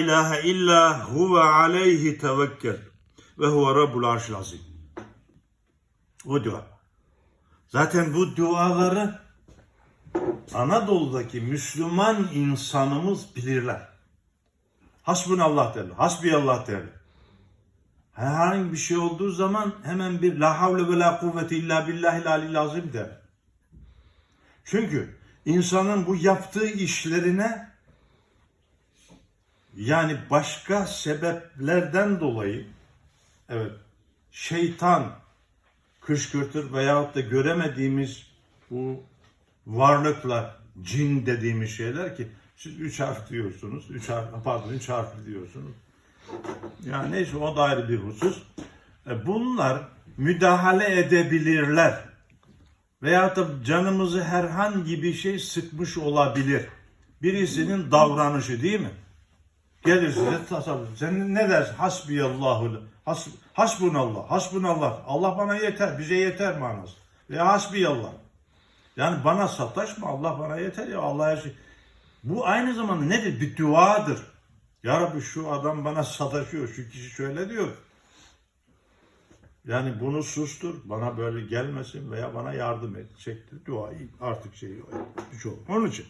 ilahe illa huve aleyhi tevekkel ve huve rabbul arşil azim. O dua. Zaten bu duaları Anadolu'daki Müslüman insanımız bilirler. Hasbunallah derler. Hasbiyallah derler. Herhangi bir şey olduğu zaman hemen bir la havle ve la kuvvete illa billahil alil azim der. Çünkü insanın bu yaptığı işlerine yani başka sebeplerden dolayı evet şeytan kışkırtır veyahut da göremediğimiz bu varlıklar, cin dediğimiz şeyler ki siz üç harf diyorsunuz, üç harf, pardon üç harfli diyorsunuz. Yani neyse o da ayrı bir husus. E, Bunlar müdahale edebilirler. Veyahut da canımızı herhangi bir şey sıkmış olabilir. Birisinin davranışı değil mi? Gelir size tasavvur. Sen ne dersin? Hasbiyallahu. Has, hasbunallah. Hasbunallah. Allah bana yeter. Bize yeter manası. Ve hasbiyallah. Yani bana sataşma. Allah bana yeter ya. Allah her şey. Bu aynı zamanda nedir? Bir duadır. Ya Rabbi şu adam bana sataşıyor. Şu kişi şöyle diyor. Yani bunu sustur. Bana böyle gelmesin veya bana yardım et. Şekli duayı artık şey. Onun için.